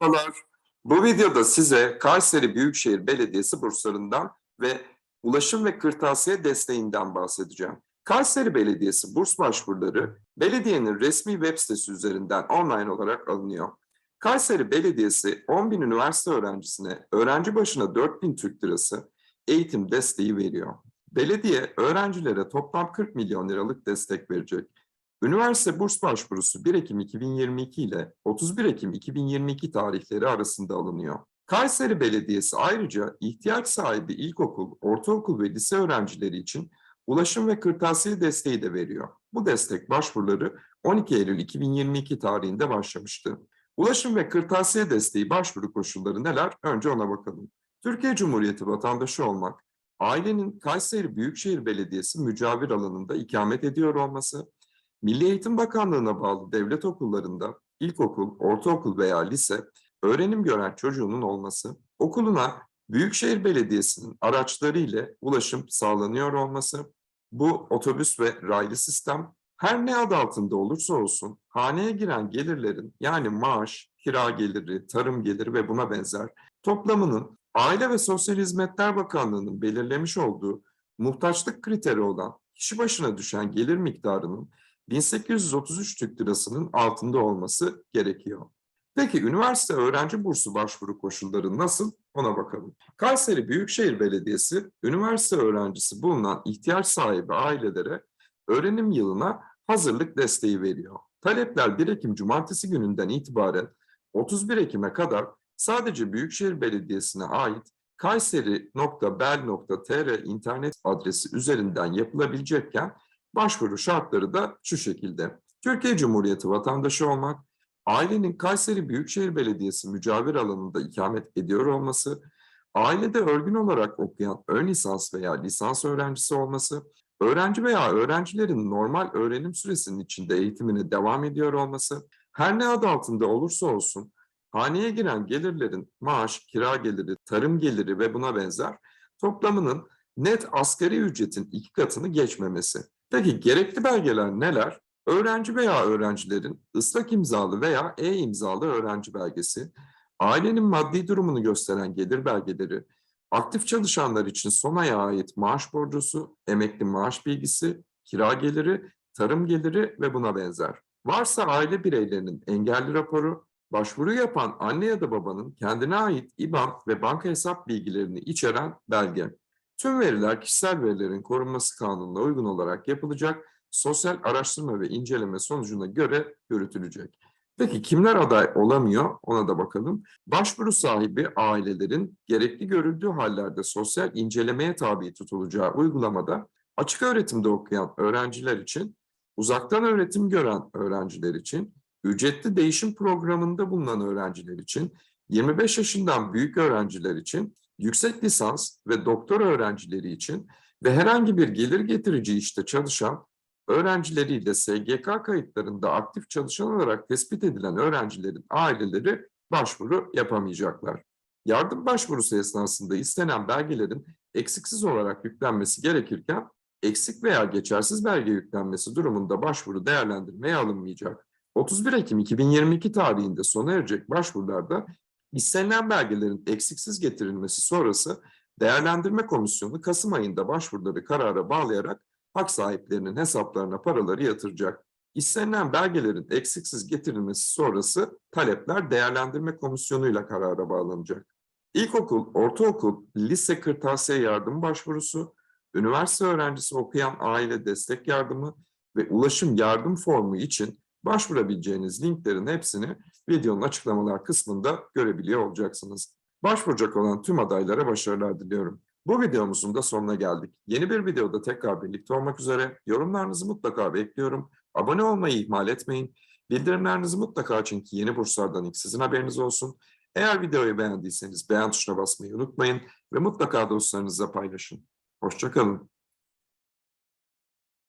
Merhabalar. Bu videoda size Kayseri Büyükşehir Belediyesi burslarından ve ulaşım ve kırtasiye desteğinden bahsedeceğim. Kayseri Belediyesi burs başvuruları belediyenin resmi web sitesi üzerinden online olarak alınıyor. Kayseri Belediyesi 10 bin üniversite öğrencisine öğrenci başına 4 bin Türk lirası eğitim desteği veriyor. Belediye öğrencilere toplam 40 milyon liralık destek verecek. Üniversite burs başvurusu 1 Ekim 2022 ile 31 Ekim 2022 tarihleri arasında alınıyor. Kayseri Belediyesi ayrıca ihtiyaç sahibi ilkokul, ortaokul ve lise öğrencileri için ulaşım ve kırtasiye desteği de veriyor. Bu destek başvuruları 12 Eylül 2022 tarihinde başlamıştı. Ulaşım ve kırtasiye desteği başvuru koşulları neler? Önce ona bakalım. Türkiye Cumhuriyeti vatandaşı olmak, ailenin Kayseri Büyükşehir Belediyesi mücavir alanında ikamet ediyor olması, Milli Eğitim Bakanlığı'na bağlı devlet okullarında ilkokul, ortaokul veya lise öğrenim gören çocuğunun olması, okuluna Büyükşehir Belediyesi'nin araçları ile ulaşım sağlanıyor olması, bu otobüs ve raylı sistem her ne adı altında olursa olsun haneye giren gelirlerin yani maaş, kira geliri, tarım geliri ve buna benzer toplamının Aile ve Sosyal Hizmetler Bakanlığı'nın belirlemiş olduğu muhtaçlık kriteri olan kişi başına düşen gelir miktarının 1833 Türk Lirası'nın altında olması gerekiyor. Peki üniversite öğrenci bursu başvuru koşulları nasıl? Ona bakalım. Kayseri Büyükşehir Belediyesi, üniversite öğrencisi bulunan ihtiyaç sahibi ailelere öğrenim yılına hazırlık desteği veriyor. Talepler 1 Ekim Cumartesi gününden itibaren 31 Ekim'e kadar sadece Büyükşehir Belediyesi'ne ait kayseri.bel.tr internet adresi üzerinden yapılabilecekken Başvuru şartları da şu şekilde. Türkiye Cumhuriyeti vatandaşı olmak, ailenin Kayseri Büyükşehir Belediyesi mücavir alanında ikamet ediyor olması, ailede örgün olarak okuyan ön lisans veya lisans öğrencisi olması, öğrenci veya öğrencilerin normal öğrenim süresinin içinde eğitimine devam ediyor olması, her ne adı altında olursa olsun, haneye giren gelirlerin maaş, kira geliri, tarım geliri ve buna benzer toplamının net asgari ücretin iki katını geçmemesi. Peki gerekli belgeler neler? Öğrenci veya öğrencilerin ıslak imzalı veya e-imzalı öğrenci belgesi, ailenin maddi durumunu gösteren gelir belgeleri, aktif çalışanlar için son aya ait maaş borcusu, emekli maaş bilgisi, kira geliri, tarım geliri ve buna benzer. Varsa aile bireylerinin engelli raporu, başvuru yapan anne ya da babanın kendine ait IBAN ve banka hesap bilgilerini içeren belge. Tüm veriler kişisel verilerin korunması kanununa uygun olarak yapılacak, sosyal araştırma ve inceleme sonucuna göre yürütülecek. Peki kimler aday olamıyor ona da bakalım. Başvuru sahibi ailelerin gerekli görüldüğü hallerde sosyal incelemeye tabi tutulacağı uygulamada açık öğretimde okuyan öğrenciler için, uzaktan öğretim gören öğrenciler için, ücretli değişim programında bulunan öğrenciler için, 25 yaşından büyük öğrenciler için yüksek lisans ve doktor öğrencileri için ve herhangi bir gelir getirici işte çalışan öğrencileriyle SGK kayıtlarında aktif çalışan olarak tespit edilen öğrencilerin aileleri başvuru yapamayacaklar. Yardım başvurusu esnasında istenen belgelerin eksiksiz olarak yüklenmesi gerekirken eksik veya geçersiz belge yüklenmesi durumunda başvuru değerlendirmeye alınmayacak. 31 Ekim 2022 tarihinde sona erecek başvurularda İstenilen belgelerin eksiksiz getirilmesi sonrası değerlendirme komisyonu Kasım ayında başvuruları karara bağlayarak hak sahiplerinin hesaplarına paraları yatıracak. İstenilen belgelerin eksiksiz getirilmesi sonrası talepler değerlendirme komisyonuyla karara bağlanacak. İlkokul, ortaokul, lise kırtasiye yardım başvurusu, üniversite öğrencisi okuyan aile destek yardımı ve ulaşım yardım formu için başvurabileceğiniz linklerin hepsini videonun açıklamalar kısmında görebiliyor olacaksınız. Başvuracak olan tüm adaylara başarılar diliyorum. Bu videomuzun da sonuna geldik. Yeni bir videoda tekrar birlikte olmak üzere yorumlarınızı mutlaka bekliyorum. Abone olmayı ihmal etmeyin. Bildirimlerinizi mutlaka açın ki yeni burslardan ilk sizin haberiniz olsun. Eğer videoyu beğendiyseniz beğen tuşuna basmayı unutmayın ve mutlaka dostlarınızla paylaşın. Hoşçakalın.